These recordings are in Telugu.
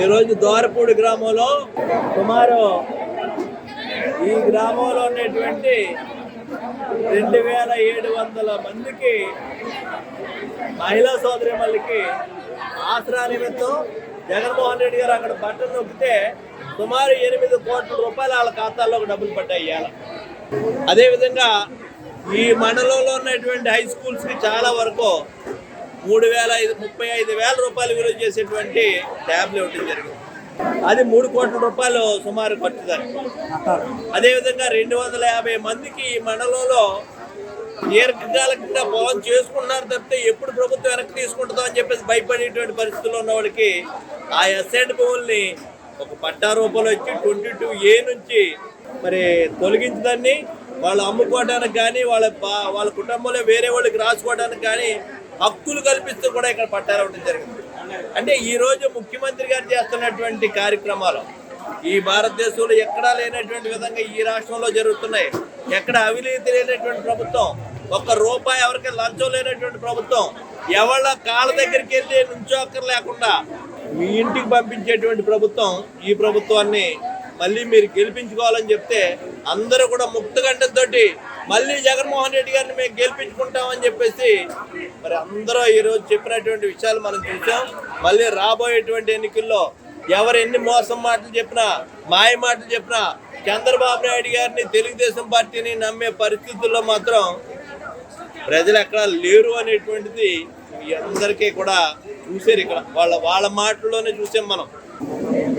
ఈరోజు దోరపూడి గ్రామంలో సుమారు ఈ గ్రామంలో ఉన్నటువంటి రెండు వేల ఏడు వందల మందికి మహిళా సోదరిమల్లికి ఆసరా నిమిత్తం జగన్మోహన్ రెడ్డి గారు అక్కడ బట్టలు నొక్కితే సుమారు ఎనిమిది కోట్ల రూపాయలు వాళ్ళ ఖాతాల్లోకి డబ్బులు పడ్డాయి ఇవాళ. అదేవిధంగా ఈ మండలంలో ఉన్నటువంటి హై స్కూల్స్కి చాలా వరకు మూడు వేల ఐదు ముప్పై ఐదు వేల రూపాయలు విలువ చేసేటువంటి ట్యాబ్లు ఇవ్వడం జరిగింది. అది మూడు కోట్ల రూపాయలు సుమారు ఖర్చు దానికి అదేవిధంగా రెండు వందల యాభై మందికి ఈ మండలంలో దీర్ఘకాలికంగా పొలం చేసుకున్నారు తప్పితే ఎప్పుడు ప్రభుత్వం వెనక్కి తీసుకుంటుందో అని చెప్పేసి భయపడేటువంటి పరిస్థితుల్లో ఉన్న వాళ్ళకి ఆ ఎస్ఎండ్ భూముల్ని ఒక పట్టా రూపంలో ఇచ్చి ట్వంటీ టూ ఏ నుంచి మరి తొలగించదాన్ని వాళ్ళు అమ్ముకోవడానికి కానీ వాళ్ళ వాళ్ళ కుటుంబంలో వేరే వాళ్ళకి రాసుకోవడానికి కానీ హక్కులు కల్పిస్తూ కూడా ఇక్కడ పట్టాలు జరిగింది. అంటే ఈరోజు ముఖ్యమంత్రి గారు చేస్తున్నటువంటి కార్యక్రమాలు ఈ భారతదేశంలో ఎక్కడా లేనటువంటి విధంగా ఈ రాష్ట్రంలో జరుగుతున్నాయి. ఎక్కడ అవినీతి లేనటువంటి ప్రభుత్వం ఒక్క రూపాయి ఎవరికి లంచం లేనటువంటి ప్రభుత్వం ఎవళ్ళ కాళ్ళ దగ్గరికి వెళ్ళి నుంచోక్కర్ లేకుండా మీ ఇంటికి పంపించేటువంటి ప్రభుత్వం ఈ ప్రభుత్వాన్ని మళ్ళీ మీరు గెలిపించుకోవాలని చెప్తే అందరూ కూడా ముక్తగంటతోటి మళ్ళీ జగన్మోహన్ రెడ్డి గారిని మేము గెలిపించుకుంటామని చెప్పేసి మరి అందరూ ఈరోజు చెప్పినటువంటి విషయాలు మనం చూసాం. మళ్ళీ రాబోయేటువంటి ఎన్నికల్లో ఎవరు ఎన్ని మోసం మాటలు చెప్పినా మాయ మాటలు చెప్పినా చంద్రబాబు నాయుడు గారిని తెలుగుదేశం పార్టీని నమ్మే పరిస్థితుల్లో మాత్రం ప్రజలు ఎక్కడ లేరు అనేటువంటిది మీ అందరికీ కూడా చూసారు ఇక్కడ. వాళ్ళ వాళ్ళ మాటల్లోనే చూసాం మనం.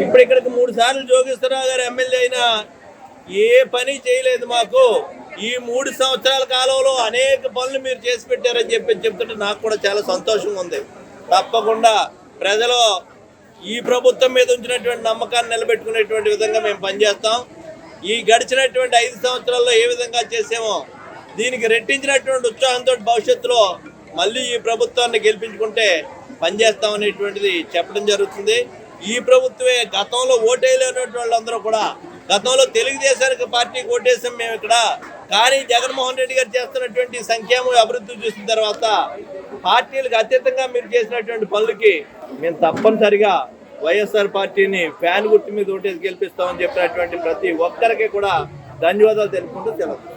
ఇప్పుడు ఇక్కడికి మూడు సార్లు జోగేశ్వరరావు గారు ఎమ్మెల్యే అయినా ఏ పని చేయలేదు మాకు. ఈ మూడు సంవత్సరాల కాలంలో అనేక పనులు మీరు చేసి పెట్టారని చెప్పి చెప్తుంటే నాకు కూడా చాలా సంతోషంగా ఉంది. తప్పకుండా ప్రజలు ఈ ప్రభుత్వం మీద ఉంచినటువంటి నమ్మకాన్ని నిలబెట్టుకునేటువంటి విధంగా మేము పనిచేస్తాం. ఈ గడిచినటువంటి ఐదు సంవత్సరాల్లో ఏ విధంగా చేసామో దీనికి రెట్టించినటువంటి ఉత్సాహంతో భవిష్యత్తులో మళ్ళీ ఈ ప్రభుత్వాన్ని గెలిపించుకుంటే పనిచేస్తామనేటువంటిది చెప్పడం జరుగుతుంది. ఈ ప్రభుత్వమే గతంలో ఓటేయలేనటువంటి వాళ్ళందరూ కూడా గతంలో తెలుగుదేశానికి పార్టీకి ఓటేసాం మేము ఇక్కడ. కానీ జగన్మోహన్ రెడ్డి గారు చేస్తున్నటువంటి సంక్షేమ అభివృద్ధి చూసిన తర్వాత పార్టీలకు అత్యంతంగా మీరు చేసినటువంటి పనులకి మేము తప్పనిసరిగా వైఎస్ఆర్ పార్టీని ఫ్యాన్ గుర్తు మీద ఓటేసి గెలిపిస్తామని చెప్పినటువంటి ప్రతి ఒక్కరికి కూడా ధన్యవాదాలు తెలుపుకుంటూ తెలుసు